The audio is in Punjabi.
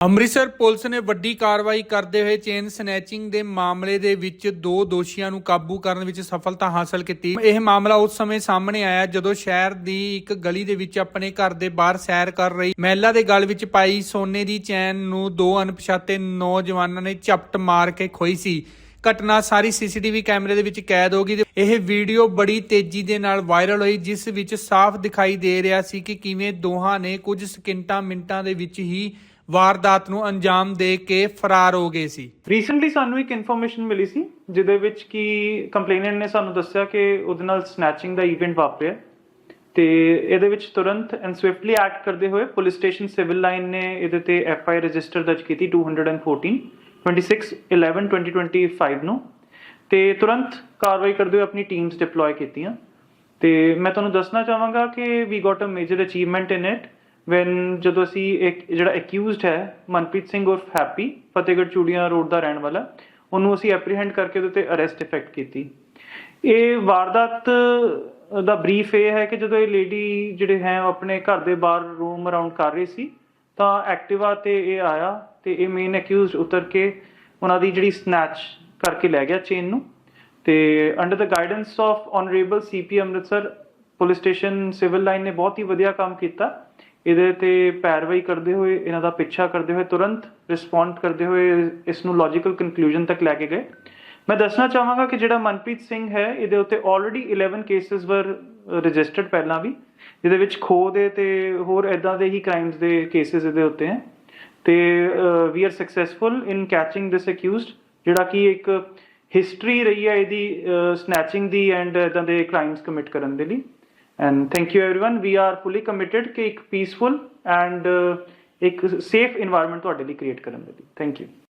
ਅੰਮ੍ਰਿਤਸਰ ਪੁਲਿਸ ਨੇ ਵੱਡੀ ਕਾਰਵਾਈ ਕਰਦੇ ਹੋਏ ਚੇਨ ਸਨੈਚਿੰਗ ਦੇ ਮਾਮਲੇ ਦੇ ਵਿੱਚ ਦੋ ਦੋਸ਼ੀਆਂ ਨੂੰ ਕਾਬੂ ਕਰਨ ਵਿੱਚ ਸਫਲਤਾ ਹਾਸਲ ਕੀਤੀ। ਇਹ ਮਾਮਲਾ ਉਸ ਸਮੇਂ ਸਾਹਮਣੇ ਆਇਆ ਜਦੋਂ ਸ਼ਹਿਰ ਦੀ ਇੱਕ ਗਲੀ ਦੇ ਵਿੱਚ ਆਪਣੇ ਘਰ ਦੇ ਬਾਹਰ ਸੈਰ ਕਰ ਰਹੀ ਮਹਿਲਾ ਦੇ ਗਲ ਵਿੱਚ ਪਾਈ ਸੋਨੇ ਦੀ ਚੈਨ ਨੂੰ ਦੋ ਅਣਪਛਾਤੇ ਨੌਜਵਾਨਾਂ ਨੇ ਝਪਟ ਮਾਰ ਕੇ ਖੋਈ ਸੀ। ਘਟਨਾ ਸਾਰੀ ਸੀਸੀਟੀਵੀ ਕੈਮਰੇ ਦੇ ਵਿੱਚ ਕੈਦ ਹੋ ਗਈ ਤੇ ਇਹ ਵੀਡੀਓ ਬੜੀ ਤੇਜ਼ੀ ਦੇ ਨਾਲ ਵਾਇਰਲ ਹੋਈ, ਜਿਸ ਵਿੱਚ ਸਾਫ਼ ਦਿਖਾਈ ਦੇ ਰਿਹਾ ਸੀ ਕਿ ਕਿਵੇਂ ਦੋਹਾਂ ਨੇ ਕੁਝ ਸਕਿੰਟਾਂ ਮਿੰਟਾਂ ਦੇ ਵਿੱਚ ਹੀ ਵਾਰਦਾਤ ਨੂੰ ਅੰਜਾਮ ਦੇ ਕੇ ਫਰਾਰ ਹੋ ਗਏ ਸੀ। ਰੀਸੈਂਟਲੀ ਸਾਨੂੰ ਇੱਕ ਇਨਫੋਰਮੇਸ਼ਨ ਮਿਲੀ ਸੀ, ਜਿਹਦੇ ਵਿੱਚ ਕਿ ਕੰਪਲੇਨੈਂਟ ਨੇ ਸਾਨੂੰ ਦੱਸਿਆ ਕਿ ਉਹਦੇ ਨਾਲ ਸਨੈਚਿੰਗ ਦਾ ਇਵੈਂਟ ਵਾਪਰਿਆ ਤੇ ਇਹਦੇ ਵਿੱਚ ਤੁਰੰਤ ਐਂਡ ਸਵਿਫਟਲੀ ਐਕਟ ਕਰਦੇ ਹੋਏ ਪੁਲਿਸ ਸਟੇਸ਼ਨ ਸਿਵਲ ਲਾਈਨ ਨੇ ਇਹਦੇ ਤੇ ਐਫ ਆਈ ਰਜਿਸਟਰ ਦਰਜ ਕੀਤੀ 214 26 11 2025 ਨੂੰ ਤੇ ਤੁਰੰਤ ਕਾਰਵਾਈ ਕਰਦੇ ਹੋਏ ਆਪਣੀ ਟੀਮਸ ਡਿਪਲੋਏ ਕੀਤੀਆਂ। ਤੇ ਮੈਂ ਤੁਹਾਨੂੰ ਦੱਸਣਾ ਚਾਹਾਂਗਾ ਕਿ we got a major achievement in it when ਜਦੋਂ ਅਸੀਂ ਇੱਕ, ਜਿਹੜਾ ਅਕਿਊਜ਼ਡ ਹੈ, ਮਨਪ੍ਰੀਤ ਸਿੰਘ ਉਰਫ ਹੈਪੀ, ਫਤਿਹਗੜ੍ਹ ਚੂੜੀਆਂ ਰੋਡ ਦਾ ਰਹਿਣ ਵਾਲਾ, ਉਹਨੂੰ ਅਸੀਂ ਐਪਰੀਹੈਂਡ ਕਰਕੇ ਉਹਦੇ ਤੇ ਅਰੈਸਟ ਇਫੈਕਟ ਕੀਤੀ। ਇਹ ਵਾਰਦਾਤ ਦਾ ਬਰੀਫ ਇਹ ਹੈ ਕਿ ਜਦੋਂ ਇਹ ਲੇਡੀ ਜਿਹੜੇ ਹੈ ਆਪਣੇ ਘਰ ਦੇ ਬਾਹਰ ਰੂਮ ਅਰਾਊਂਡ ਕਰ ਰਹੀ ਸੀ, ਤਾਂ ਐਕਟਿਵਾ ਤੇ ਇਹ ਆਇਆ ਤੇ ਇਹ ਮੇਨ ਅਕਿਊਜ਼ਡ ਉਤਰ ਕੇ ਉਹਨਾਂ ਦੀ ਜਿਹੜੀ ਸਨੈਚ ਕਰਕੇ ਲੈ ਗਿਆ ਚੇਨ ਨੂੰ ਤੇ under the guidance of honourable CP Amritsar police station civil line ਨੇ ਬਹੁਤ ਹੀ ਵਧੀਆ ਕੰਮ ਕੀਤਾ। ਇਹਦੇ ਤੇ ਪੈਰਵਾਈ ਕਰਦੇ ਹੋਏ, ਇਹਨਾਂ ਦਾ ਪਿੱਛਾ ਕਰਦੇ ਹੋਏ, ਤੁਰੰਤ ਰਿਸਪੌਂਡ ਕਰਦੇ ਹੋਏ ਇਸ ਨੂੰ ਲੌਜੀਕਲ ਕਨਕਲੂਜਨ ਤੱਕ ਲੈ ਕੇ ਗਏ। ਮੈਂ ਦੱਸਣਾ ਚਾਹਾਂਗਾ ਕਿ ਜਿਹੜਾ ਮਨਪ੍ਰੀਤ ਸਿੰਘ ਹੈ, ਇਹਦੇ ਉੱਤੇ ਆਲਰੇਡੀ 11 ਕੇਸਸ ਵਰ ਰਜਿਸਟਰਡ ਪਹਿਲਾਂ ਵੀ। ਜਿਹਦੇ ਵਿੱਚ ਖੋ ਦੇ ਤੇ ਹੋਰ ਐਦਾਂ ਦੇ ਹੀ ਕ੍ਰਾਈਮਸ ਦੇ ਕੇਸਸ ਇਹਦੇ ਉੱਤੇ ਹੈ। ਤੇ we are successful in catching this accused ਜਿਹੜਾ ਕਿ ਇੱਕ ਹਿਸਟਰੀ ਰਹੀ ਹੈ ਇਹਦੀ ਸਨੈਚਿੰਗ ਦੀ ਐਂਡ ਇਦਾਂ ਦੇ ਕ੍ਰਾਈਮਸ ਕਮਿਟ ਕਰਨ ਦੇ ਲਈ। And thank you everyone we are fully committed ਕਿ ਇੱਕ ਪੀਸਫੁਲ ਐਂਡ ਇੱਕ ਸੇਫ এনवायरमेंट ਤੁਹਾਡੇ ਲਈ ਕ੍ਰੀਏਟ ਕਰਨ ਦੇ ਲਈ। Thank you